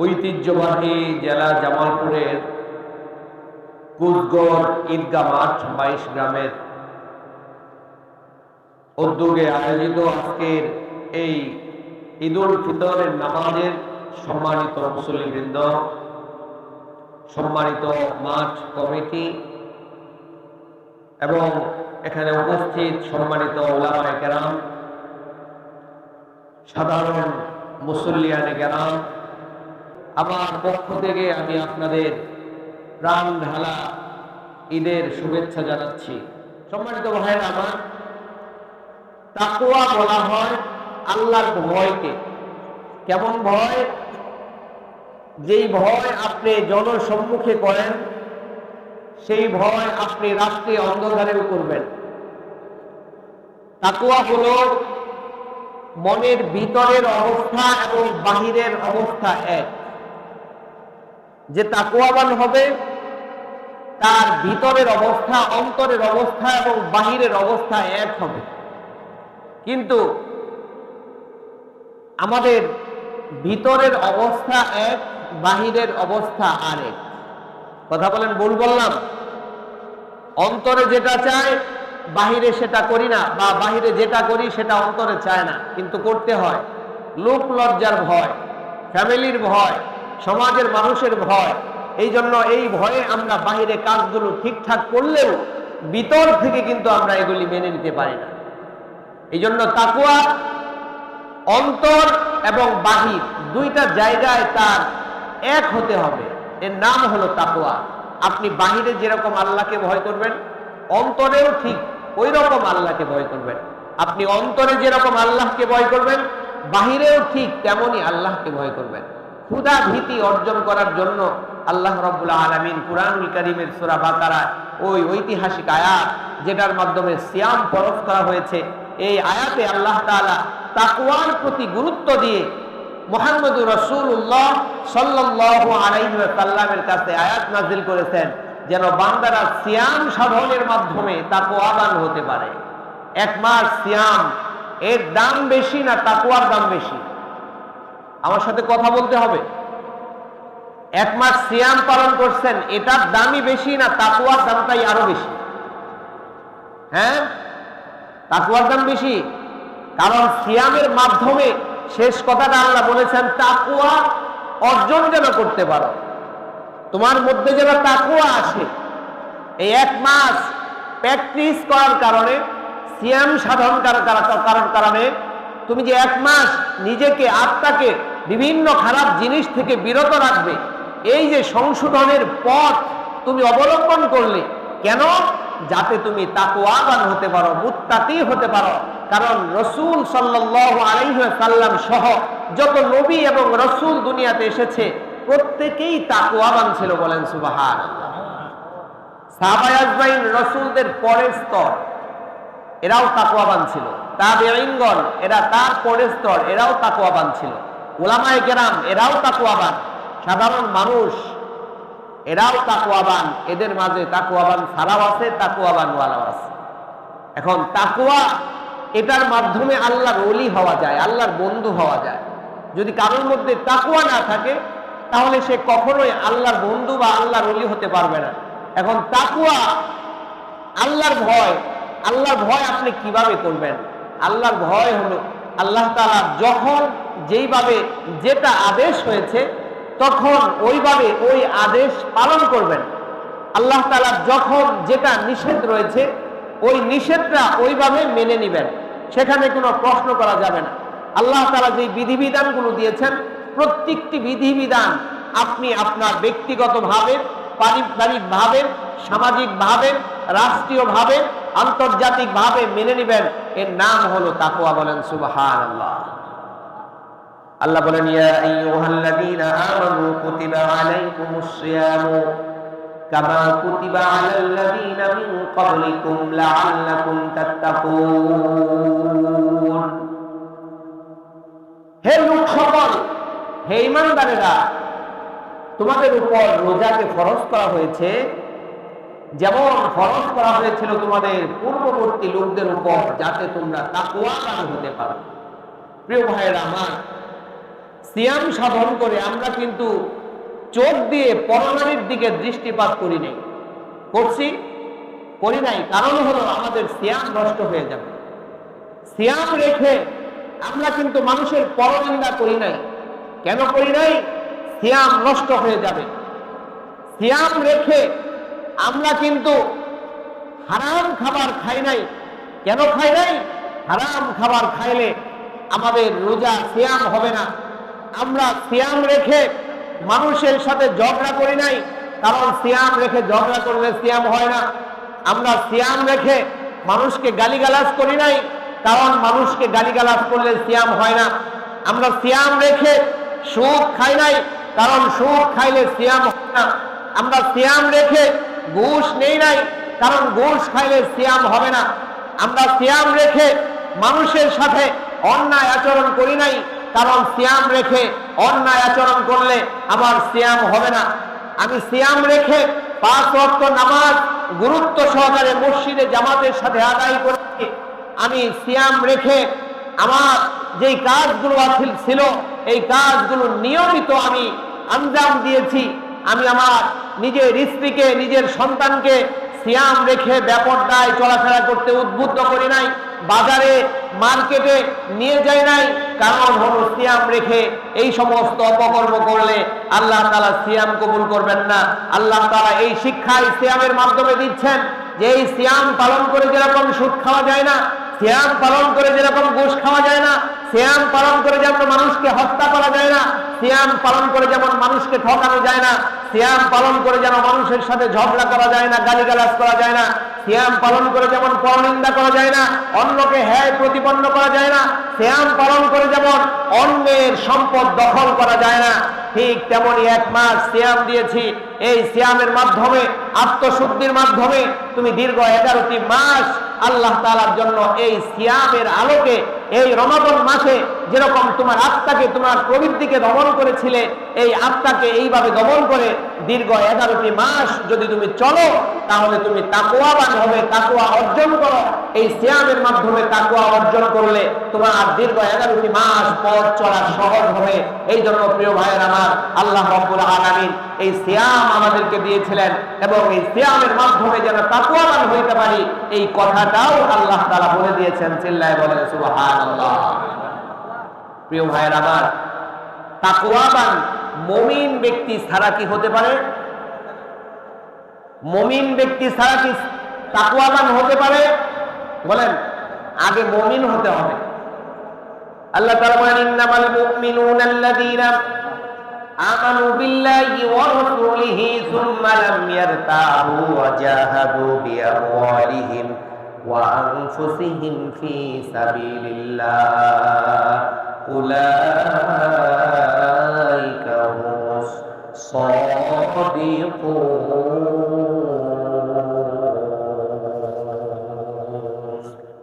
ঐতিহ্যবাহী জেলা জামালপুরের কুদগড় ঈদগা মাঠ বাইশ গ্রামের উদ্যোগে আয়োজিত আজকের এই ঈদ উল ফিতরের নামাজের সম্মানিত মুসলিমবৃন্দ সম্মানিত মাঠ কমিটি এবং এখানে উপস্থিত সম্মানিত ওলামায় কেরাম, সাধারণ মুসল্লিয়ানে কেরাম আমার পক্ষ থেকে আমি আপনাদের প্রাণ ঢালা ঈদের শুভেচ্ছা জানাচ্ছি। সম্মানিত ভাইয়ের আমার তাকুয়া বলা হয় আল্লাহর ভয়কে। কেমন ভয়? যেই ভয় আপনি জনসম্মুখে করেন, সেই ভয় আপনি রাত্রে অন্ধকারেও করবেন। তাকুয়া হল মনের ভিতরের অবস্থা এবং বাহিরের অবস্থা এক। যে তাকুয়াবান হবে, তার ভিতরের অবস্থা, অন্তরের অবস্থা এবং বাহিরের অবস্থা এক হবে। কিন্তু আমাদের ভিতরের অবস্থা এক, বাহিরের অবস্থা আরেক। কথা বলেন, ভুল বললাম? অন্তরে যেটা চায়, বাহিরে সেটা করি না, বা বাহিরে যেটা করি সেটা অন্তরে চায় না, কিন্তু করতে হয়। লোক লজ্জার ভয়, ফ্যামিলির ভয় সমাজের মানুষের ভয়। এই জন্য এই ভয়ে আমরা বাহিরে কাজগুলো ঠিকঠাক করলেও ভিতর থেকে কিন্তু আমরা এগুলি মেনে নিতে পারি না। এই জন্য তাকুয়া অন্তর এবং বাহির দুইটা জায়গায় তার এক হতে হবে। এর নাম হলো তাকুয়া আপনি বাহিরে যেরকম আল্লাহকে ভয় করবেন, অন্তরেও ঠিক ওই রকম আল্লাহকে ভয় করবেন। আপনি অন্তরে যেরকম আল্লাহকে ভয় করবেন, বাহিরেও ঠিক তেমনই আল্লাহকে ভয় করবেন। ক্ষুধা ভীতি অর্জন করার জন্য আল্লাহ রব্বুল আলমিন কুরআনুল করিমের সুরা বাকারা ওই ঐতিহাসিক আয়াত যেটার মাধ্যমে সিয়াম ফরজ করা হয়েছে, এই আয়াতে আল্লাহ তাআলা তাকওয়ার প্রতি গুরুত্ব দিয়ে মোহাম্মদুর রসুল্লাহ সাল্লাহ আলাইসাল্লামের কাছে আয়াত নাজিল করেছেন যেন বান্দারা সিয়াম সাধনের মাধ্যমে তাকওয়াবান হতে পারে। এক মাস সিয়াম এর দাম বেশি না তাকুয়ার দাম বেশি? আমার সাথে কথা বলতে হবে। এক মাস সিয়াম পালন করছেন এটার দামই বেশি না তাকুয়ার দামটাই আরও বেশি। হ্যাঁ? তাকুয়ার দাম বেশি। কারণ সিয়ামের মাধ্যমে শেষ কথাটা আল্লাহ বলেছেন তাকুয়া অর্জন যেন করতে পারো। তোমার মধ্যে যেন তাকুয়া আসে। এই এক মাস প্র্যাকটিস করার কারণে, সিয়াম সাধন করার কারণে, তুমি যে এক মাস নিজেকে, আত্মাকে বিভিন্ন খারাপ জিনিস থেকে বিরত রাখবে। এই যে সংশোধনের পথ তুমি অবলম্বন করলে, কেন? যাতে তুমি তাকুয়াবান হতে পারো, মুত্তাকি হতে পারো। কারণ রসুল সাল্লাহ আলাইসাল্লাম সহ যত নবী এবং রসুল দুনিয়াতে এসেছে, প্রত্যেকেই তাকুয়াবান ছিল বলেন সুবাহান সাহাবায়াজমাইন রসুলদের পরের স্তর, এরাও তাকুয়াবান ছিল। তাবে ইঙ্গল এরা তার পরের স্তর, এরাও তাকুয়াবান ছিল। ওলামায় গেরাম এরাও তাকুয়াবান সাধারণ মানুষ, এরাও তাকুয়াবান এদের মাঝে তাকুয়াবান ছাড়াও আছে তাকুয়াবান ওয়ালাও আছে। এখন তাকুয়া এটার মাধ্যমে আল্লাহর অলি হওয়া যায়, আল্লাহর বন্ধু হওয়া যায়। যদি কারোর মধ্যে তাকুয়া না থাকে, তাহলে সে কখনোই আল্লাহর বন্ধু বা আল্লাহর অলি হতে পারবে না। এখন তাকুয়া আল্লাহর ভয় আল্লাহর ভয় আপনি কীভাবে করবেন? আল্লাহর ভয় হলো আল্লাহ তালা যখন যেইভাবে যেটা আদেশ হয়েছে, তখন ওইভাবে ওই আদেশ পালন করবেন। আল্লাহ তালা যখন যেটা নিষেধ রয়েছে, ওই নিষেধটা ওইভাবে মেনে নিবেন। সেখানে কোনো প্রশ্ন করা যাবে না। আল্লাহ তালা যে বিধিবিধানগুলো দিয়েছেন, প্রত্যেকটি বিধিবিধান আপনি আপনার ব্যক্তিগতভাবে, পারিবারিকভাবে, সামাজিকভাবে, রাষ্ট্রীয়ভাবে আন্তর্জাতিকভাবে মেনে নেবেন। এর নাম হলো তাকুয়া বলেন সুবাহান আল্লাহ আল্লাহ বলেন, ইয়া আইয়ুহাল্লাযীনা আমানু কুতিবা আলাইকুমুস সিয়ামু কামা কুতিবা আলাল্লাযীনা মিন ক্বাবলিকুম লাআল্লাকুম তাত্তাকুন। হে লোক সকল, হে ইমানদারেরা তোমাদের উপর রোজাকে ফরজ করা হয়েছে। যেমন ফরজ করা হয়েছিল তোমাদের পূর্ববর্তী লোকদের উপর, যাতে তোমরা তাকুয়াবান হতে পারো। প্রিয় ভাইয়েরা আমার, সিয়াম সাধন করে আমরা কিন্তু চোখ দিয়ে পরনারীর দিকে দৃষ্টিপাত করি নাই। করছি? করি নাই। কারণ হলো আমাদের সিয়াম নষ্ট হয়ে যাবে। সিয়াম রেখে আমরা কিন্তু মানুষের পরনিন্দা করি নাই। কেন করি নাই? সিয়াম নষ্ট হয়ে যাবে। সিয়াম রেখে আমরা কিন্তু হারাম খাবার খাই নাই। কেন খাই নাই? হারাম খাবার খাইলে আমাদের রোজা সিয়াম হবে না। আমরা সিয়াম রেখে মানুষের সাথে ঝগড়া করি নাই, কারণ সিয়াম রেখে ঝগড়া করলে সিয়াম হয় না। আমরা সিয়াম রেখে মানুষকে গালিগালাজ করি নাই, কারণ মানুষকে গালিগালাজ করলে সিয়াম হয় না। আমরা সিয়াম রেখে সুখ খাই নাই, কারণ সুখ খাইলে সিয়াম হয় না। আমরা সিয়াম রেখে ঘুষ নেই নাই, কারণ ঘুষ খাইলে সিয়াম হবে না। আমরা সিয়াম রেখে মানুষের সাথে অন্যায় আচরণ করি নাই, কারণ সিয়াম রেখে অন্যায় আচরণ করলে আমার সিয়াম হবে না। আমি সিয়াম রেখে পাঁচ ওয়াক্ত নামাজ গুরুত্ব সহকারে মসজিদে জামাতের সাথে আদায় করেছি। আমি সিয়াম রেখে আমার যেই কাজগুলো ছিল, এই কাজগুলো নিয়মিত আমি আঞ্জাম দিয়েছি। আমি আমার নিজের স্ত্রীকে, নিজের সন্তানকে সিয়াম রেখে ব্যাপারটায় চলাফেরা করতে উদ্বুদ্ধ করি নাই, বাজারে, মার্কেটে নিয়ে যাই নাই, কারণ হলো সিয়াম রেখে এই সমস্ত অপকর্ম করলে আল্লাহ তালা সিয়াম কবুল করবেন না। আল্লাহ তালা এই শিক্ষাই সিয়ামের মাধ্যমে দিচ্ছেন যে এই সিয়াম পালন করে যেরকম সুদ খাওয়া যায় না, সিয়াম পালন করে যেরকম ঘুষ খাওয়া যায় না সিয়াম পালন করে যেমন মানুষকে হত্যা করা যায় না, সিয়াম পালন করে যেমন মানুষকে ঠকানো যায় না, সিয়াম পালন করে যেন মানুষের সাথে ঝগড়া করা যায় না, গালিগালাজ করা যায় না, সিয়াম পালন করে যেমন পরনিন্দা করা যায় না, অন্যকে হ্যায় প্রতিপন্ন করা যায় না, সিয়াম পালন করে যেমন অন্যের সম্পদ দখল করা যায় না, ঠিক তেমনই এক মাস সিয়াম দিয়েছি, এই সিয়ামের মাধ্যমে, আত্মশুদ্ধির মাধ্যমে, তুমি দীর্ঘ এগারোটি মাস আল্লাহ তালার জন্য এই সিয়ামের আলোকে এই রমাদন মাসে যেরকম তোমার আত্মাকে তোমার প্রবৃত্তিকে দমন করেছিলে, এই আত্মাকে এইভাবে দমন করে দীর্ঘ এগারোটি মাস যদি তুমি চলো, তাহলে তুমি তাকুয়াবান হবে তাকুয়া অর্জন করো। এই সিয়ামের মাধ্যমে তাকুয়া অর্জন করলে তোমার আর দীর্ঘ এগারোটি মাস পথ চলা সহজ হবে। এই জন্য প্রিয় ভাইয়ের আমার, আল্লাহ রব্বুল আলামিন এই সিয়াম আমাদেরকে দিয়েছিলেন এবং এই সিয়ামের মাধ্যমে যেন তাকুয়াবান হইতে পারি, এই কথাটাও আল্লাহ তারা বলে দিয়েছেন, চিল্লায় বলেন, সুবহানাল্লাহ। প্রিয় ভাইয়ের আমার তাকুয়াবান মমিন ব্যক্তি ছাড়া কি হতে পারে? মমিন ব্যক্তি ছাড়া কি তাকুয়াবান হতে পারে? বলেন, আগে মমিন হতে হবে। আল্লাহ বলেন আমানু বিল্লাহি ওয়া রাসূলিহি সুম্মা লাম ইয়ারতাবু ওয়া জাহাদু বিআমওয়ালিহিম ওয়া আনফুসিহিম সাবিলিল্লাহ। সাদিকুন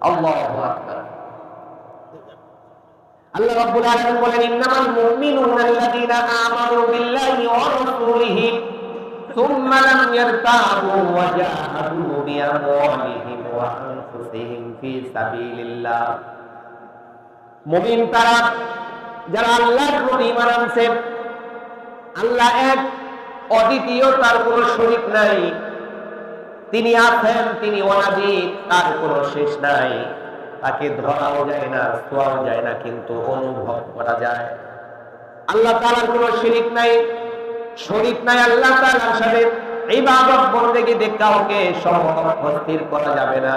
আল্লাহু আকবার আল্লাহ রাব্বুল আলামিন বলেন ইন্নামাল মুমিনুনা আল্লাযীনা আমানু বিল্লাহি ওয়া রাসূলিহি সুম্মা লাম ইয়ারতাবু ওয়া জাহাদু বিআমওয়ালিহিম ওয়া আনফুসিহিম ফি সাবিলিল্লাহ মুমিন তারা, যারা আল্লাহর প্রতি ঈমান আনছে, আল্লাহ এক, অদ্বিতীয় তার কোনো শরীক নাই। তিনি আছেন, তিনি অনাদি তার কোনো শেষ নাই। তাকে ধরাও যায় না ছোঁয়াও যায় না, কিন্তু অনুভব করা যায়। আল্লাহ তালার কোনো শিরিক নাই, শরিক নাই আল্লাহ তালার সাথে। এই ইবাদত বন্দেগি কাউকে সমকক্ষ স্থির করা যাবে না।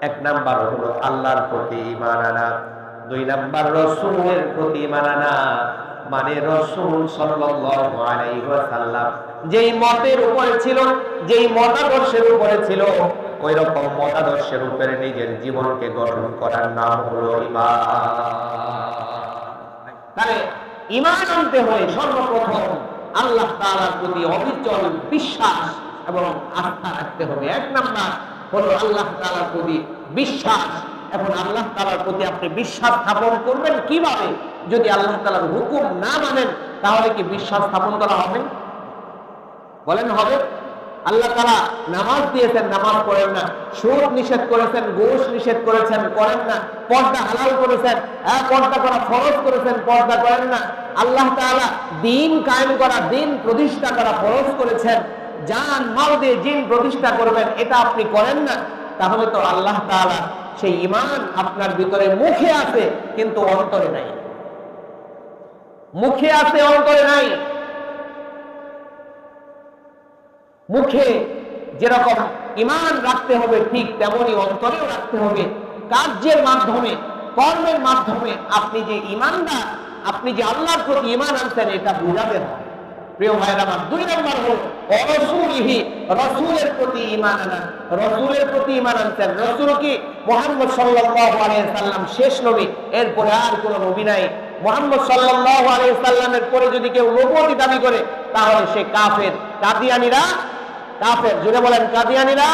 এক নাম্বার হলো আল্লাহর প্রতি ইমান আনা। দুই নাম্বার রসুলের প্রতি ঈমান আনা মানে রসুল সাল্লাল্লাহু আলাইহি ওয়াসাল্লাম। যেই মতের উপরে ছিল, যেই মতাদর্শের উপরে ছিল ওই রকম মতাদর্শের উপরে নিজের জীবনকে গঠন করার নাম হলো ঈমান। তাহলে ঈমান আনতে হয় সর্বপ্রথম আল্লাহ তাআলার প্রতি অবিচল বিশ্বাস এবং আস্থা রাখতে হবে। এক নাম্বার হলো আল্লাহ তাআলার প্রতি বিশ্বাস। এখন আল্লাহ তাআলার প্রতি আপনি বিশ্বাস স্থাপন করবেন কীভাবে? যদি আল্লাহ তাআলার হুকুম না মানেন, তাহলে কি বিশ্বাস স্থাপন করা হবে? বলেন হবে। আল্লাহ তারা নামাজ দিয়েছেন, নামাজ পড়েন না। সুদ নিষেধ করেছেন, ঘুষ নিষেধ করেছেন, করেন না। পর্দা হালাল করেছেন হ্যাঁ পর্দা করা ফরজ করেছেন, পর্দা করেন না। আল্লাহ তাআলা দিন কায়েম করা, দিন প্রতিষ্ঠা করা ফরজ করেছেন। জান মাল দিয়ে জিন প্রতিষ্ঠা করবেন, এটা আপনি করেন না। তাহলে তো আল্লাহ তাআলা সেই ইমান আপনার ভিতরে মুখে আছে, কিন্তু অন্তরে নাই। মুখে আছে, অন্তরে নাই। মুখে যেরকম ইমান রাখতে হবে, ঠিক তেমনি অন্তরেও রাখতে হবে। কার্যের মাধ্যমে, কর্মের মাধ্যমে আপনি যে ইমানদার আপনি যে আল্লাহর প্রতি ইমান আনছেন, এটা হবে। প্রিয় ভাইয়ের আমার, দুই নম্বর হল অরসুলিহি রসুলের প্রতি ইমান আনা। রসুলের প্রতি ইমান আনছেন। রসুল কি? মোহাম্মদ আলাইহি সাল্লাম শেষ নবী। এরপরে আর কোনো নবী নাই। মোহাম্মদ আলাইহি সাল্লামের পরে যদি কেউ নবুয়তি দাবি করে, তাহলে সে কাফের। কাদিয়ানিরা কাফের। জুড়ে বলেন, কাদিয়ানিরা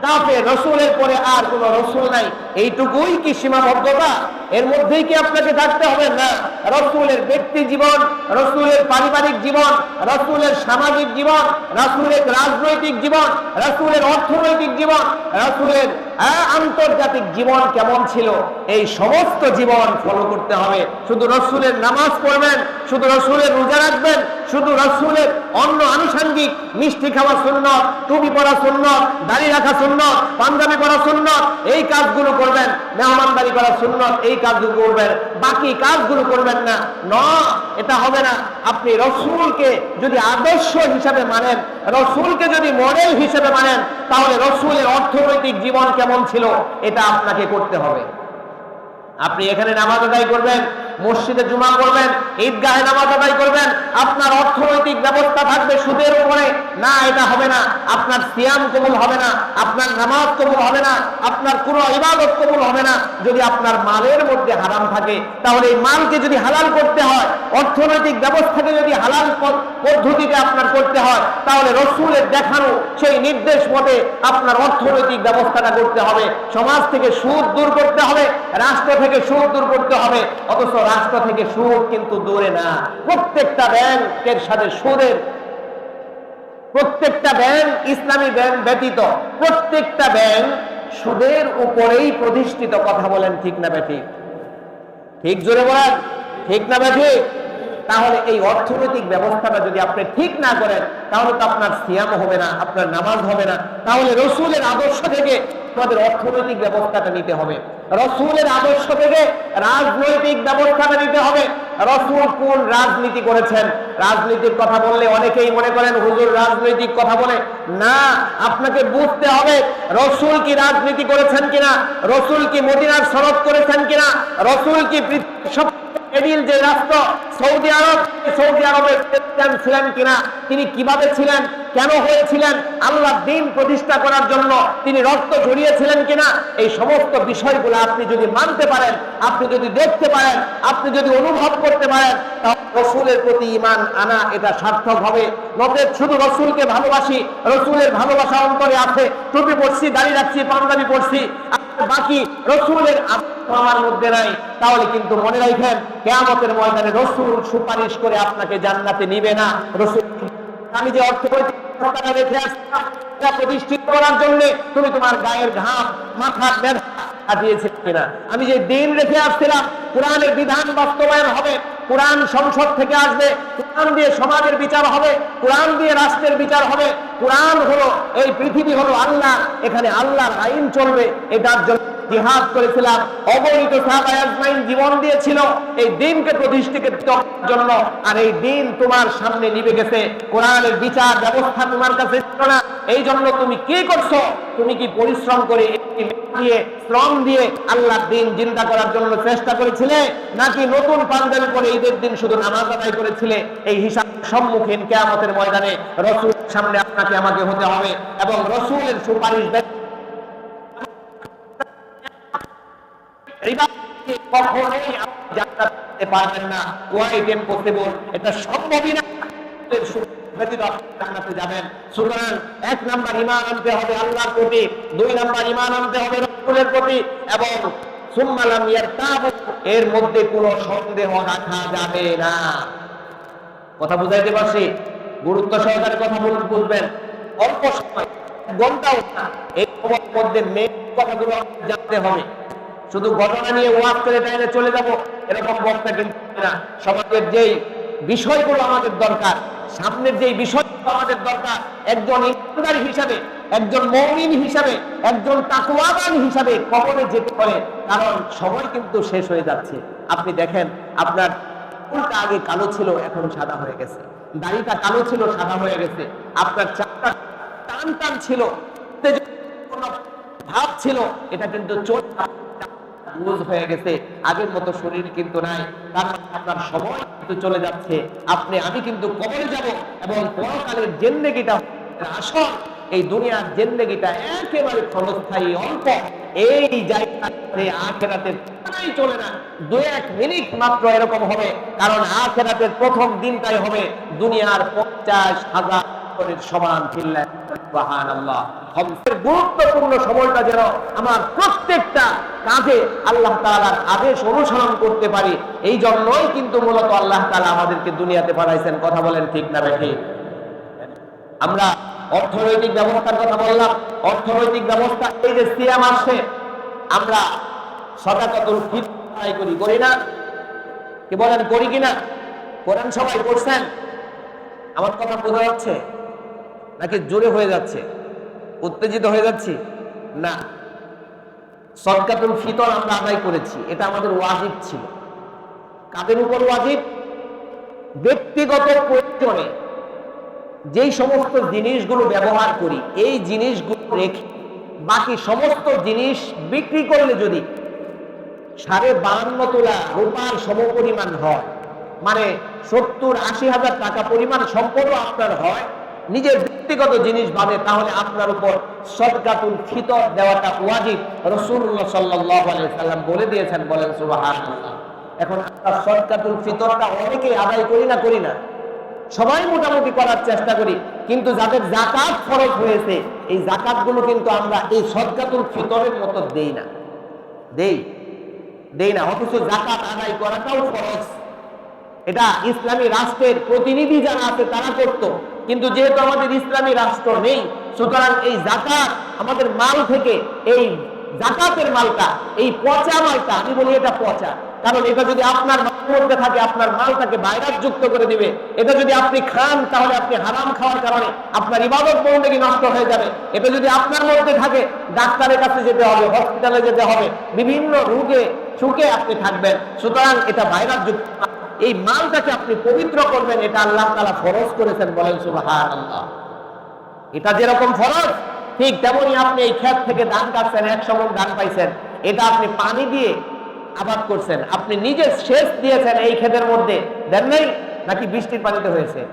কাফের। রসুলের পরে আর কোন রসুল নাই। এইটুকুই কি সীমাবদ্ধতা? এর মধ্যেই কি আপনাকে থাকতে হবে? না। রসুলের ব্যক্তি জীবন, রসুলের পারিবারিক জীবন, রসুলের সামাজিক জীবন, রসুলের রাজনৈতিক জীবন, রসুলের অর্থনৈতিক জীবন, রসুলের আন্তর্জাতিক জীবন কেমন ছিল? এই সমস্ত জীবন ফলো করতে হবে। শুধু রসুলের নামাজ পড়বেন, শুধু রসুলের রোজা রাখবেন, শুধু রসুলের অন্য আনুষঙ্গিক মিষ্টি খাওয়া সুন্নত, টুপি পরা সুন্নত, দাড়ি রাখা সুন্নত, পাঞ্জাবি পরা সুন্নত, এই কাজগুলো করবেন, মেহমানদারি করা সুন্নত, এই কাজগুলো করবেন, বাকি কাজগুলো করবেন না। ন, এটা হবে না। আপনি রসুলকে যদি আদর্শ হিসাবে মানেন, রসুলকে যদি মডেল হিসেবে মানেন, তাহলে রসুলের অর্থনৈতিক জীবন কেমন ছিল, এটা আপনাকে করতে হবে। আপনি এখানে নামাজ আদায় করবেন মসজিদে জুমা করবেন, ঈদগাহে নামাজ আদায় করবেন, আপনার অর্থনৈতিক ব্যবস্থা থাকবে সুদের উপরে। না, এটা হবে না। আপনার সিয়াম কবুল হবে না, আপনার নামাজ কবুল হবে না, আপনার কোনো ইবাদত কবুল হবে না। যদি আপনার মালের মধ্যে হারাম থাকে, তাহলে এই মালকে যদি হালাল করতে হয়, অর্থনৈতিক ব্যবস্থাকে যদি হালাল পদ- পদ্ধতিতে আপনার করতে হয়, তাহলে রসুলের দেখানো সেই নির্দেশ মতে আপনার অর্থনৈতিক ব্যবস্থাটা করতে হবে। সমাজ থেকে সুদ দূর করতে হবে, রাষ্ট্র থেকে সুদ দূর করতে হবে। অথচ রাষ্ট্র থেকে সুদ কিন্তু দূরে না। প্রত্যেকটা ব্যাংকের সাথে সুদের প্রত্যেকটা ব্যাংক ইসলামী ব্যাংক ব্যতীত প্রত্যেকটা ব্যাংক সুদের উপরেই প্রতিষ্ঠিত, কথা বলেন ঠিক না ব্যাঠিক ঠিক জোরে বলেন, ঠিক না ব্যাঠিক তাহলে এই অর্থনৈতিক ব্যবস্থাটা যদি আপনি ঠিক না করেন, তাহলে তো আপনার সিয়াম হবে না, আপনার নামাজ হবে না। তাহলে রসুলের আদর্শ থেকে আমাদের অর্থনৈতিক ব্যবস্থাটা নিতে হবে। রসুলের আদর্শ থেকে রাজনৈতিক ব্যবস্থাটা নিতে হবে। রসুল কোন রাজনীতি করেছেন? রাজনীতির কথা বললে অনেকেই মনে করেন হুজুর রাজনৈতিক কথা বলে। না, আপনাকে বুঝতে হবে রসুল কি রাজনীতি করেছেন কিনা, রসুল কি মদিনার সনদ করেছেন কিনা, রসুল কি এডিল যে রাষ্ট্র সৌদি আরব, সৌদি আরবের ছিলেন কিনা, তিনি কীভাবে ছিলেন কেন হয়েছিলেন? আল্লাহ দিন প্রতিষ্ঠা করার জন্য তিনি রক্ত ঝরিয়েছিলেন কিনা? এই সমস্ত বিষয়গুলো আপনি যদি মানতে পারেন, আপনি যদি দেখতে পারেন, আপনি যদি অনুভব করতে পারেন রসুলের প্রতি ইমান আনা এটা সার্থক হবে। নতেদ শুধু রসুলকে ভালোবাসি, রসুলের ভালোবাসা অন্তরে আছে। টুপি পড়ছি দাড়ি রাখছি, পাঞ্জাবি পড়ছি বাকি রসুলের আমার মধ্যে নাই। তাহলে কিন্তু মনে রাখবেন কেয়ামতের ময়দানে রসুল সুপারিশ করে আপনাকে জান্নাতে নিবে না। রসুল আমি যে অর্থনৈতিক রেখে আসলাম এটা প্রতিষ্ঠিত করার জন্য তুমি তোমার গায়ের ঘাম, মাথার মেধা দিয়েছে কিনা? আমি যে দিন রেখে আসছিলাম, কোরআনের বিধান বাস্তবায়ন হবে, কোরআন সংসদ থেকে আসবে, কোরআন দিয়ে সমাজের বিচার হবে, কোরআন দিয়ে রাষ্ট্রের বিচার হবে, কোরআন হলো, এই পৃথিবী হলো আল্লাহ, এখানে আল্লাহর আইন চলবে, এটার জন্য জিহাদ করেছিলাম। অগণিত সাহাবায়ে জীবন দিয়েছিল। এই দিনকে প্রতিষ্ঠিত জন্য। আর এই দিন তোমার সামনে নিবে গেছে। কোরআনের বিচার ব্যবস্থা তোমার কাছে ছিল না। এই জন্য তুমি কি করছ? তুমি কি পরিশ্রম করে দিয়ে, শ্রম দিয়ে আল্লাহর দিন জিন্দা করার জন্য চেষ্টা করেছিলে? নাকি নতুন পাঞ্জাবি পরে ঈদের দিন শুধু নামাজ আদায় করেছিলে? এই হিসাব সম্মুখীন কেয়ামতের ময়দানে রসুল সামনে আপনাকে আমাকে হতে হবে। এবং রসুলের সুপারিশ কখনোই পেতে পারবেন না। এটা সম্ভবই না। এর মধ্যে সন্দেহ রাখা যাবে না। কথা বুঝাইতে পারছি? গুরুত্ব সহকারে কথা বলুন, বুঝবেন। অল্প সময় ঘন্টাও না। এই সময়ের মধ্যে মেন কথাগুলো জানতে হবে। শুধু ঘটনা নিয়ে ওয়াজ করে টাইনে চলে যাব, এরকম বক্তা কিন্তু না। সমাজের যেই বিষয়গুলো আমাদের দরকার, সামনের যেই বিষয়গুলো আমাদের দরকার, একজন ইমানদার হিসাবে, একজন মমিন হিসাবে, একজন তাকুয়াবান হিসাবে কবরে যেতে পারে, কারণ সময় কিন্তু শেষ হয়ে যাচ্ছে। আপনি দেখেন, আপনার চুলটা আগে কালো ছিল, এখন সাদা হয়ে গেছে। দাড়িটা কালো ছিল, সাদা হয়ে গেছে। আপনার চাপটা টান টান ছিল ভাব ছিল, এটা কিন্তু চোখ লুজ হয়ে গেছে। আগের মতো শরীর কিন্তু নাই। মানে আপনার সময় কিন্তু চলে যাচ্ছে। আপনি, আমি কিন্তু কবরে যাব এবং পরকালের জেন্দেগিটা আসল। এই দুনিয়ার জেন্দেগিটা একেবারে ক্ষণস্থায়ী, অল্প। এই জায়গাতে আখেরাতের কোনোই চলে না। দু এক মিনিট মাত্র এরকম হবে, কারণ আখেরাতের প্রথম দিনটাই হবে দুনিয়ার পঞ্চাশ হাজার সমান গুরুত্বপূর্ণ সময়টা যেন আমার প্রত্যেকটা কাজে আল্লাহ তাআলার আদেশ অনুসরণ করতে পারি, এই জন্যই কিন্তু মূলত আল্লাহ তাআলা আমাদেরকে দুনিয়াতে পাঠাইছেন। কথা বলেন ঠিক না বেঠিক আমরা অর্থনৈতিক ব্যবস্থার কথা বললাম। অর্থনৈতিক ব্যবস্থা, এই যে সিয়াম আসছে, আমরা সদাকতুল আদায় করি করি না? কি বলেন, করি কিনা করেন সবাই করছেন আমার কথা বোঝা যাচ্ছে? নাকি জোরে হয়ে যাচ্ছে? উত্তেজিত হয়ে যাচ্ছি? না। সদকাতুল ফিতর আমরা আদায় করেছি, এটা আমাদের ওয়াজিব ছিল। কাদের উপর ওয়াজিব? ব্যক্তিগত প্রয়োজনে যেই সমস্ত জিনিসগুলো ব্যবহার করি, এই জিনিসগুলো রেখে বাকি সমস্ত জিনিস বিক্রি করলে যদি সাড়ে বাহান্ন তোলা রূপার সমপরিমাণ হয় মানে সত্তর আশি হাজার টাকা পরিমাণ সম্পদও আপনার হয় নিজের ব্যক্তিগত জিনিস বাদে তাহলে আপনার উপর সদকাতুল ফিতর দেওয়াটা ওয়াজিব। রসুল্লাহ সাল্লাহ সাল্লাম বলে দিয়েছেন, বলেন সুবাহান এখন আমরা সদকাতুল ফিতরটা অনেকেই আদায় করি না করি না। সবাই মোটামুটি করার চেষ্টা করি, কিন্তু যাদের জাকাত খরচ হয়েছে, এই জাকাতগুলো কিন্তু আমরা এই সদকাতুল ফিতরের মতো দেই না। দেই। দেই না, অথচ জাকাত আদায় করাটাও খরচ এটা ইসলামী রাষ্ট্রের প্রতিনিধি যারা আছে তারা করত। কিন্তু যেহেতু আমাদের ইসলামী রাষ্ট্র নেই, সুতরাং এই জাকাত আমাদের মাল থেকে, এই জাকাতের মালটা, এই পচা মালটা, আমি বলি এটা পচা। কারণ এটা যদি আপনার মধ্যে থাকে, আপনার মালটাকে বাইরাত যুক্ত করে দিবে। এটা যদি আপনি খান, তাহলে আপনি হারাম খাওয়ার কারণে আপনার ইবাদত বন্দেগী নষ্ট হয়ে যাবে। এটা যদি আপনার মধ্যে থাকে, ডাক্তারের কাছে যেতে হবে হসপিটালে যেতে হবে। বিভিন্ন রোগে সুখে আপনি থাকবেন। সুতরাং এটা ভাইরাস যুক্ত এই মালটাকে আপনি পবিত্র করবেন, এটা আল্লাহ তালা ফরজ করেছেন বলেন এটা যেরকম ফরজ, ঠিক তেমনি আপনি এই ক্ষেত থেকে ধান কাটছেন, এক সময় ধান পাইছেন, এটা আপনি পানি দিয়ে আবাদ করছেন। আপনি নিজে সেচ দিয়েছেন এই ক্ষেতের মধ্যে, দেন নাই? নাকি বৃষ্টির পানিতে হয়েছে?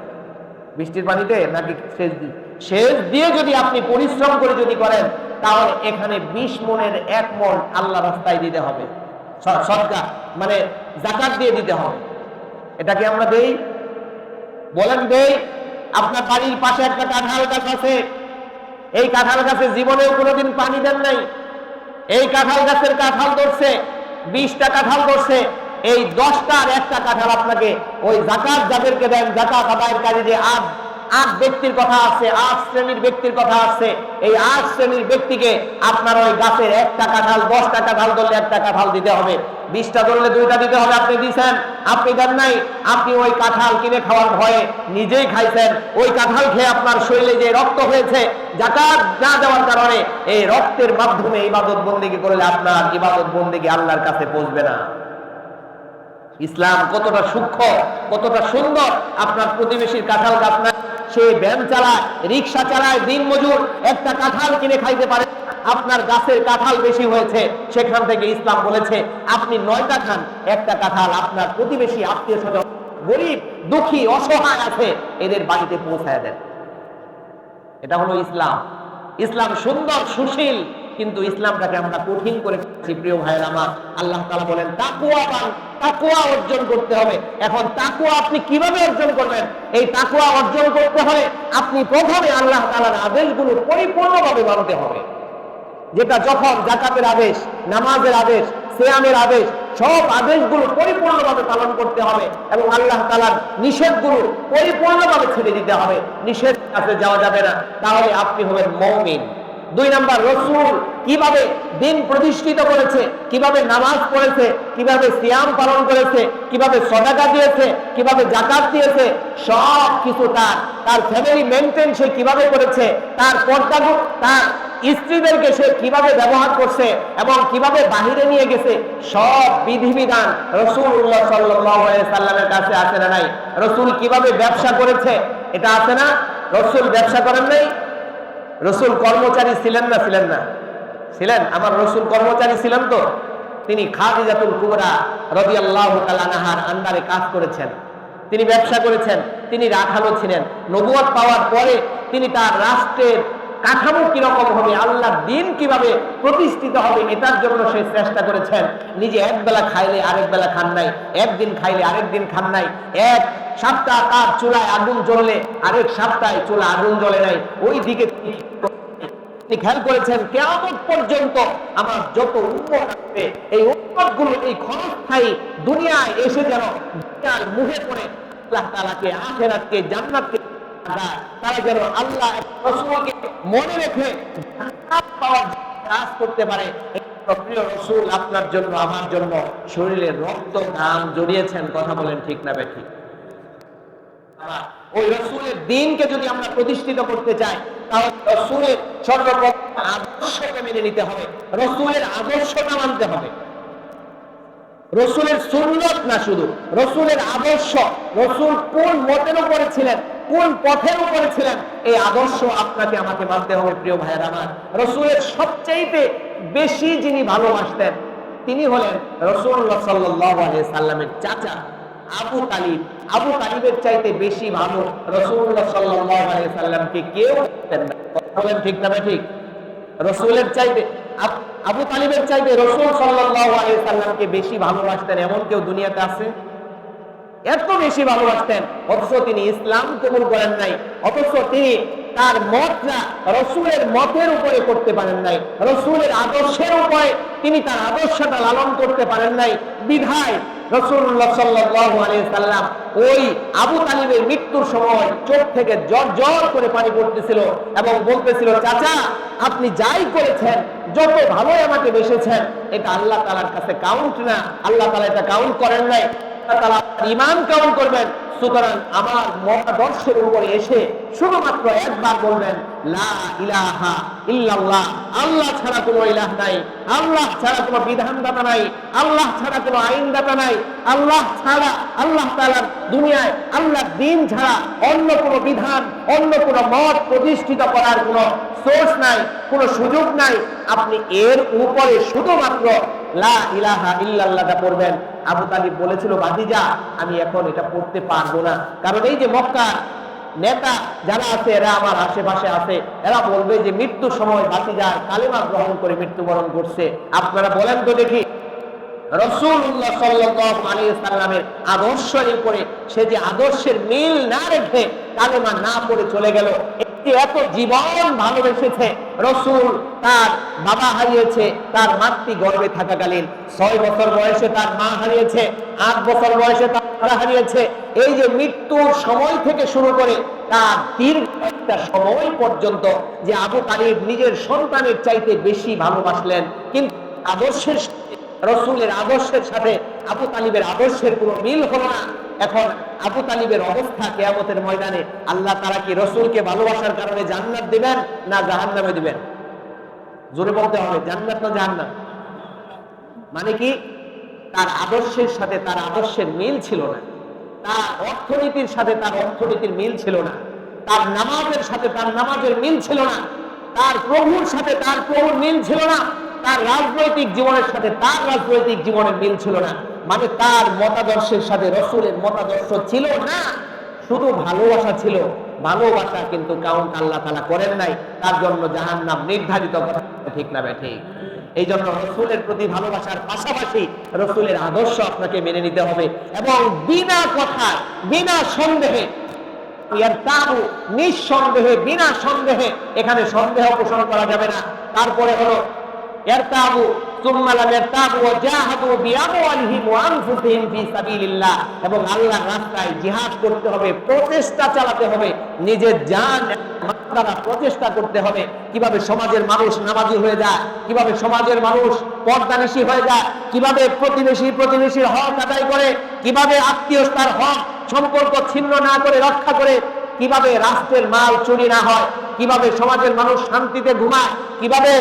বৃষ্টির পানিতে নাকি সেচ দিয়ে সেচ দিয়ে যদি আপনি পরিশ্রম করে যদি করেন, তাহলে এখানে বিশ মনের এক মন আল্লাহ রাস্তায় দিতে হবে। স- সদকা মানে জাকাত দিয়ে দিতে হবে। এটাকে আমরা দেই, বলেন দেই, আপনার বাড়ির পাশে একটা কাঁঠাল গাছ আছে। এই কাঁঠাল গাছে জীবনেও কোনোদিন পানি দেন নাই। এই কাঁঠাল গাছের কাঁঠাল ধরছে, বিশটা কাঁঠাল ধরছে। এই দশটার একটা কাঁঠাল আপনাকে ওই জাকাত যাদেরকে দেন, জাকাত আদায়ের কাজে যে আট আট ব্যক্তির কথা আছে শ্রেণির ব্যক্তির কথা আছে। এই শ্রেণির ব্যক্তিকে আপনার ওই গাছের ধরলে দিতে হবে। বিশটা ধরলে দুইটা দিতে হবে, আপনি দিছেন, আপনি দেন নাই, আপনি ওই কাঁঠাল কিনে খাওয়ার ভয়ে নিজেই খাইছেন। ওই কাঁঠাল খেয়ে আপনার শরীরে যে রক্ত হয়েছে জাকাত না দেওয়ার কারণে এই রক্তের মাধ্যমে ইবাদত বন্দিগি করলে আপনার ইবাদত বন্দিগি আল্লাহর কাছে পৌঁছবে না। ইসলাম কতটা সূক্ষ্ম, কতটা সুন্দর, আপনার প্রতিবেশীর কাঁঠাল গাছ না, সে ব্যায়াম চালায়, রিক্সা চালায়, দিন মজুর, একটা কাঁঠাল কিনে খাইতে পারে। আপনার গাছের কাঁঠাল বেশি হয়েছে, সেখান থেকে ইসলাম বলেছে, আপনি নয়টা খান, একটা কাঁঠাল আপনার প্রতিবেশী, আত্মীয় স্বজন, গরিব, দুঃখী, অসহায় আছে, এদের বাড়িতে পৌঁছায় দেন। এটা হলো ইসলাম। ইসলাম সুন্দর, সুশীল কিন্তু ইসলামটাকে আমরা কঠিন করে প্রিয় ভাইয়ের আমার। আল্লাহ তালা বলেন তাকুয়া পান তাকুয়া অর্জন করতে হবে। এখন তাকুয়া আপনি কীভাবে অর্জন করবেন? এই তাকুয়া অর্জন করতে হয় আপনি প্রথমে আল্লাহ তালার আদেশগুলো পরিপূর্ণভাবে মানতে হবে। যেটা যখন জাকাতের আদেশ, নামাজের আদেশ, সেয়ামের আদেশ, সব আদেশগুলো পরিপূর্ণভাবে পালন করতে হবে এবং আল্লাহ তালার নিষেধগুলো পরিপূর্ণভাবে ছেড়ে দিতে হবে। নিষেধ কাছে যাওয়া যাবে না। তাহলে আপনি হবেন মমিন। দুই নাম্বার, রসুল কীভাবে দিন প্রতিষ্ঠিত করেছে, কীভাবে নামাজ পড়েছে, কীভাবে সিয়াম পালন করেছে, কীভাবে সদাকা দিয়েছে, কীভাবে জাকাত দিয়েছে, সব কিছু তার। তার ফ্যামিলি মেনটেন সে কীভাবে করেছে, তার পর্দা তার স্ত্রীদেরকে সে কীভাবে ব্যবহার করছে এবং কীভাবে বাহিরে নিয়ে গেছে, সব বিধিবিধান রসুল্লাহ সাল্লামের কাছে আছে না নাই? রসুল কীভাবে ব্যবসা করেছে, এটা আছে না? রসুল ব্যবসা করেন নাই? রসুল কর্মচারী ছিলেন না ছিলেন না? ছিলেন? আমার রসুল কর্মচারী ছিলেন তো। তিনি খাদিজাতুল কুবরা রবি আল্লাহ তালানাহার আন্ডারে কাজ করেছেন। তিনি ব্যবসা করেছেন, তিনি রাখালো ছিলেন। নবুয়াদ পাওয়ার পরে তিনি তার রাষ্ট্রের কাঠামো কীরকম হবে আল্লাহ দিন কীভাবে প্রতিষ্ঠিত হবে, এটার জন্য সে চেষ্টা করেছেন। নিজে এক বেলা খাইলে আরেক বেলা খান নাই, একদিন খাইলে আরেক দিন খান নাই, এক সপ্তাহ তার চুলায় আগুন জ্বললে আরেক সপ্তাহে চুলা আগুন জ্বলে নাই। ওই দিকে তিনি খেয়াল করেছেন কেমন পর্যন্ত আমার যত এই গুলো এই ক্ষণস্থায়ী দুনিয়ায় এসে যেন আল্লাহ তালাকে আখেরাতকে, জান্নাতকে তারা যেন আল্লাহ রসুলকে মনে রেখে কাজ করতে পারে। প্রিয় রসুল, আপনার জন্য, আমার জন্য শরীরে রক্ত ঘাম জড়িয়েছেন, কথা বলেন ঠিক না বেঠি ওই রসুলের দিনকে যদি আমরা প্রতিষ্ঠিত করতে চাই, তাহলে রসুলের সর্বপ্রথম আদর্শকে মেনে নিতে হবে। রসুলের আদর্শটা মানতে হবে। রসুলের সুন্নত না শুধু, রসুলের আদর্শ, রসুল কোন মতের উপরে ছিলেন, কোন পথের উপরে ছিলেন, এই আদর্শ আপনাকে আমাকে মানতে হবে, প্রিয় ভাইয়ের আমার। রসুলের সবচাইতে বেশি যিনি ভালোবাসতেন, তিনি হলেন রসুল্লাহ সাল্লাহ সাল্লামের চাচা। আবু তালিব, আবু তালিবের চাইতে বেশি ভালো রসুল্লাহ সাল্লাহ সাল্লামকে কেউ বলেন ঠিক না ঠিক? রসুলের চাইতে, আবু তালিবের চাইতে রসুল সাল্লামকে বেশি ভালোবাসতেন এমন কেউ দুনিয়াতে আছে? এত বেশি ভালোবাসতেন, অথচ তিনি ইসলাম কবুল করেন নাই, অথচ তিনি তার মতটা রসুলের মতের উপরে করতে পারেন নাই, রসুলের আদর্শের উপরে তিনি তার আদর্শটা লালন করতে পারেন নাই। বিধায় রসুল্লাহ সাল্লাম ওই আবু তালিবের মৃত্যুর সময় চোখ থেকে জ্বর জ্বর করে পানি পড়তেছিল এবং বলতেছিল, চাচা, আপনি যাই করেছেন, যত ভালোই আমাকে বেসেছেন, এটা আল্লাহ তালার কাছে কাউন্ট না। আল্লাহ তালা এটা কাউন্ট করেন নাই। তাআলা ইমান কেমন করবেন। সুতরাং আমার মতাদর্শের উপরে এসে শুধুমাত্র একবার বলবেন আল্লাহ ছাড়া কোনো ইলাহ নাই। আল্লাহ ছাড়া কোনো বিধানদাতা নাই। আল্লাহ ছাড়া কোনো আইনদাতা নাই। আল্লাহ ছাড়া, আল্লাহ তাআলার দুনিয়ায় আল্লাহ দিন ছাড়া অন্য কোনো বিধান, অন্য কোনো মত প্রতিষ্ঠিত করার কোনো সোর্স নাই, কোনো সুযোগ নাই। আপনি এর উপরে শুধুমাত্র লা ইলাহা ইল্লাল্লাহটা পড়বেন। আবু তালিব বলেছিল, বাদিজা, আমি এখন এটা পড়তে পারব না। কারণ এই যে মক্কা নেতা যারা আছে, এরা আমার আশেপাশে আছে, এরা বলবে যে মৃত্যু সময় বাঁচি যায় কালিমা গ্রহণ করে মৃত্যুবরণ করছে। আপনারা বলেন তো দেখি রসুল্লাহ সাল্লাল্লাহু আলাইহি সাল্লামের আদর্শের উপরে সে যে আদর্শের মিল না রেখে কালেমা না পড়ে চলে গেল। একটি এত জীবন ভালোবেসেছে রসুল তার বাবা হারিয়েছে, তার মাতৃ গর্ভে থাকাকালীন। ছয় বছর বয়সে তার মা হারিয়েছে, আট বছর বয়সে তার হারিয়েছে। এই যে মৃত্যুর সময় থেকে শুরু করে তার দীর্ঘ একটা সময় পর্যন্ত যে আবু তালিব নিজের সন্তানের চাইতে বেশি ভালোবাসলেন, কিন্তু আদর্শের রসুলের আদর্শের সাথে আবু তালিবের আদর্শের কোনো মিল হলো না। এখন আবু তালিবের অবস্থা কেয়ামতের ময়দানে আল্লাহ তারা কি রসুলকে ভালোবাসার কারণে জান্নাত দিবেন না জাহান্নামে দিবেন? জোরে বলতে হবে, জান্নাত না জাহান্নাম? মানে কি? তার আদর্শের সাথে তার আদর্শের মিল ছিল না। তার অর্থনীতির সাথে তার অর্থনীতির মিল ছিল না। তার নামাজের সাথে তার নামাজের মিল ছিল না। তার প্রভুর সাথে তার প্রভুর মিল ছিল না। তার রাজনৈতিক জীবনের সাথে তার রাজনৈতিক জীবনের মিল ছিল না। মানে তার মতাদর্শের সাথে রসুলের মতাদর্শ ছিল না। শুধু ভালোবাসা ছিল। ভালোবাসা কিন্তু কাউন্ট আল্লাহ তালা করেন নাই। তার জন্য জাহান নাম নির্ধারিত ঠিক না ঠিক? এই জন্য রসুলের প্রতি ভালোবাসার পাশাপাশি রসুলের আদর্শ আপনাকে মেনে নিতে হবে। এবং বিনা কথা বিনা সন্দেহে নিঃসন্দেহে, বিনা সন্দেহে এখানে সন্দেহ পোষণ করা যাবে না। তারপরে হলো এর তাবু ثم لم يرتابوا وجاهدوا بأموالهم وأنفسهم في سبيل الله এবং আল্লাহর রাস্তায় জিহাদ করতে হবে প্রচেষ্টা চালাতে হবে নিজের জান দ্বারা প্রচেষ্টা করতে হবে কিভাবে সমাজের মানুষ নামাজি হয়ে যায় কিভাবে সমাজের মানুষ পর্দানিশী হয়ে যায় কিভাবে প্রতিবেশী প্রতিবেশীর হক আদায় করে কিভাবে আত্মীয় তার হক সম্পর্ক ছিন্ন না করে রক্ষা করে কীভাবে রাষ্ট্রের মাল চুরি না হয়, কীভাবে সমাজের মানুষ শান্তিতে ঘুমায়, কীভাবে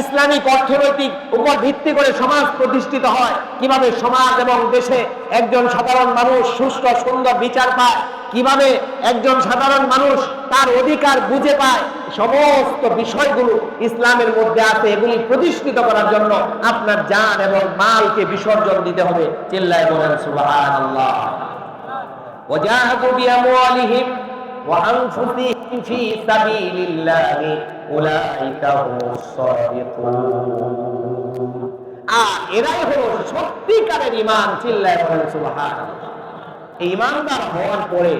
ইসলামিক অর্থনৈতিক উপর ভিত্তি করে সমাজ প্রতিষ্ঠিত হয়, কীভাবে সমাজ এবং দেশে একজন সাধারণ মানুষ সুস্থ, সুন্দর বিচার পায়, কীভাবে একজন সাধারণ মানুষ তার অধিকার বুঝে পায়, সমস্ত বিষয়গুলো ইসলামের মধ্যে আছে, এগুলি প্রতিষ্ঠিত করার জন্য আপনার যান এবং মালকে বিসর্জন দিতে হবে। চিল্লায় বলেন সুবাহ وأنفسهم في سبيل الله أولئك هم الصادقون আর এরাই হলো সত্যিকারের ইমান চিল্লায় বলেন সুবহানাল্লাহ এই ইমানদার হওয়ার পরে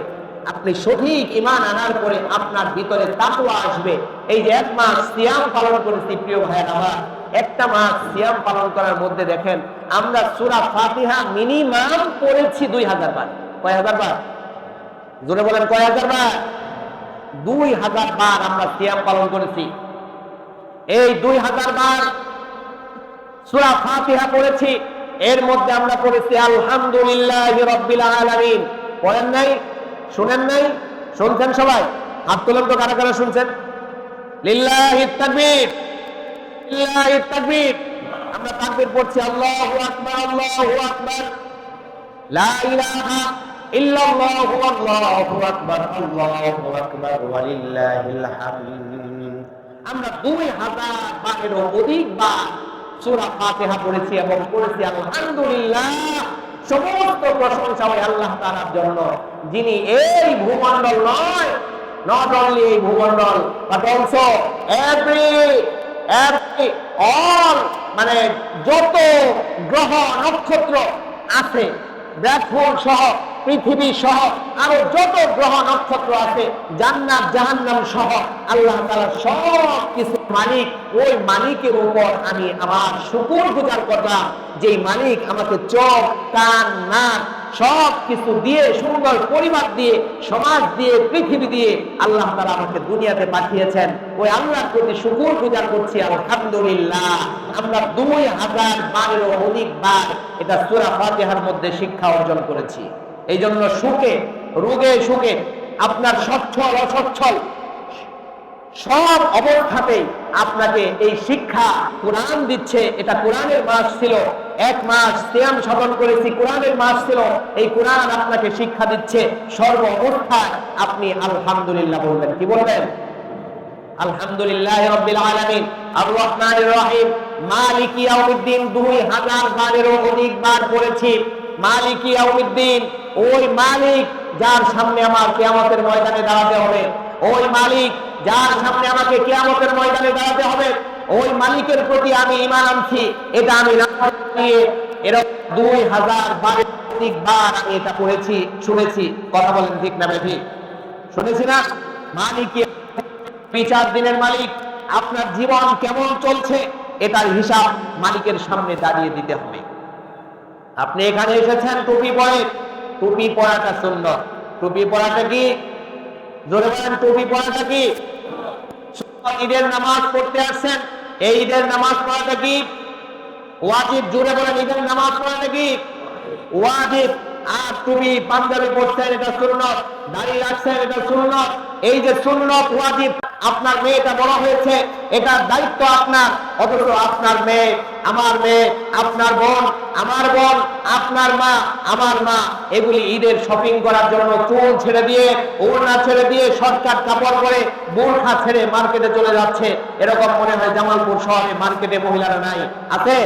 আপনি সঠিক ইমান আনার পরে আপনার ভিতরে তাকওয়া আসবে এই যে এক মাস সিয়াম পালন করেছি প্রিয় ভাই আমার একটা মাস সিয়াম পালন করার মধ্যে দেখেন আমরা সূরা ফাতিহা মিনিমাম পড়েছি দুই হাজার বার কয় হাজার বার জোরে বলেন, কয় হাজার বার? দুই হাজার বার আমরা সিয়াম পালন করেছি। এই দুই হাজার বার সূরা ফাতিহা পড়েছি। এর মধ্যে আমরা পড়েছি, আলহামদুলিল্লাহ রব্বিল আলামিন। পড়েন নাই? শুনেন নাই? শুনছেন সবাই? হাত তুলেন তো, কারা কারা শুনছেন? লিল্লাহি তাকবীর। আমরা তাকবীর পড়ছি, আল্লাহু আকবার আল্লাহু আকবার। লা ইলাহা আমরা দুই হাজার বারেরও অধিক বার পড়েছি এবং পড়েছি আলহামদুলিল্লাহ। সমস্ত প্রশংসা হয় আল্লাহ তাআলার জন্য, যিনি এই ভূমণ্ডল নয় নট অনলি এই ভূমণ্ডল but also every every all মানে যত গ্রহ নক্ষত্র আছে ব্ল্যাক সহ, পৃথিবী সহ, আরও যত গ্রহ নক্ষত্র আছে, জান্নাত, জাহান্নাম সহ, আল্লাহ তালা সব কিছু মালিক। ওই মালিকের উপর আমি আমার শুকুর গুজার করলাম, যেই মালিক আমাকে চোখ, কান, নাক সব কিছু দিয়ে, সুন্দর পরিবার দিয়ে, সমাজ দিয়ে, পৃথিবী দিয়ে আল্লাহ তারা আমাকে দুনিয়াতে পাঠিয়েছেন। ওই আল্লাহর প্রতি শুকুর গুজার করছি, আলহামদুলিল্লাহ। আমরা দুই হাজার বারেরও অধিক বার এটা সূরা ফাতিহার মধ্যে শিক্ষা অর্জন করেছি। এই জন্য সুখে, রোগে সুখে, আপনার সচ্ছল, অসচ্ছল সব অবস্থাতেই আপনাকে এই শিক্ষা কোরআন দিচ্ছে। এটা কোরআনের মাস ছিল। এক মাস সিয়াম সাধন করেছি, কোরআনের মাস ছিল। এই কোরআন আপনাকে শিক্ষা দিচ্ছে। সর্ব অবস্থায় আপনি আলহামদুলিল্লাহ বলবেন। কি বলবেন? আলহামদুলিল্লাহ রাব্বিল আলামিন। আর রহমানির রহিম। মালিক ইয়াউমিদ্দিন 2000 বারেরও অধিক বার পড়েছি মালিক ইয়াউমিদ্দিন, ওই মালিক যার সামনে আমার কিয়ামতের ময়দানে দাঁড়াতে হবে। ওই মালিক যার সামনে আমাকে কেয়ামতের ময়দানে দাঁড়াতে হবে, ওই মালিকের প্রতি আমি ইমান আনছি। এটা আমি এরকম 2000 বারের অধিক বার এটা পড়েছি, শুনেছি। কথা বলেন ঠিক না ঠিক শুনেছি না? মালিক বিচার দিনের মালিক, আপনার জীবন কেমন চলছে এটার হিসাব মালিকের সামনে দাঁড়িয়ে দিতে হবে। আপনি এখানে এসেছেন টুপি পরে। টুপি পরাটা সুন্দর টুপি পরাটা কি? জোরে বলেন টুপি পরাটা কি? ঈদের নামাজ পড়তে আসছেন। এই ঈদের নামাজ পড়াটা কি? ওয়াজিব, জোরে বলেন, ঈদের নামাজ পড়াটা কি? ওয়াজিব। আর তুমি পাঞ্জাবি পড়ছেন এটা সুন্নত। দাঁড়িয়ে রাখছেন, এটা সুন্নত। এই যে সুন্নত, ওয়াজিব, আপনার মেয়েটা বড় হয়েছে, এটার দায়িত্ব আপনার। অথচ আপনার মেয়ে, আমার মেয়ে, আপনার বোন, আমার বোন, আপনার মা, আমার মা, এগুলি ঈদের শপিং করার জন্য চুল ছেড়ে দিয়ে, ওড়না ছেড়ে দিয়ে শর্টকাট কাপড় পরে বোরখা ছেড়ে মার্কেটে চলে যাচ্ছে। এরকম মনে হয় জামালপুর শহরে মার্কেটে মহিলারা নাই। আছে?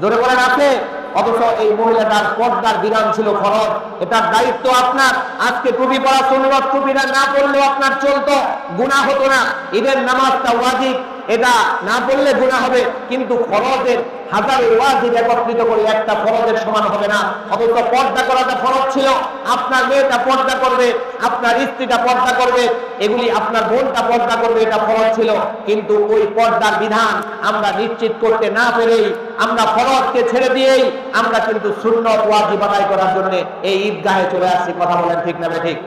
জোরে বলেন, আছে? অথচ এই মহিলাটার পর্দার বিধান ছিল খরচ এটার দায়িত্ব আপনার। আজকে টুপি পরা সুন্নত টুপিটা না পড়লেও আপনার চলতো। গুণা হতো না। ঈদের নামাজটা ওয়াজিব। এটা না পড়লে গুণা হবে, কিন্তু ফরজের হাজার ওয়াজিব একত্রিত করে, একটা ফরজের সমান হবে না। অথচ পর্দা করাটা ফরজ ছিল, আপনার মেয়েটা পর্দা করবে, আপনার স্ত্রীটা পর্দা করবে, এগুলি আপনার বোনটা পর্দা করবে, এটা ফরজ ছিল। কিন্তু ওই পর্দার বিধান আমরা নিশ্চিত করতে না পেরেই, আমরা ফরজকে ছেড়ে দিয়েই, আমরা কিন্তু শূন্য ওয়াজিব আদায় করার জন্য এই ঈদগাহে চলে আসছি। কথা বলেন ঠিক না ঠিক?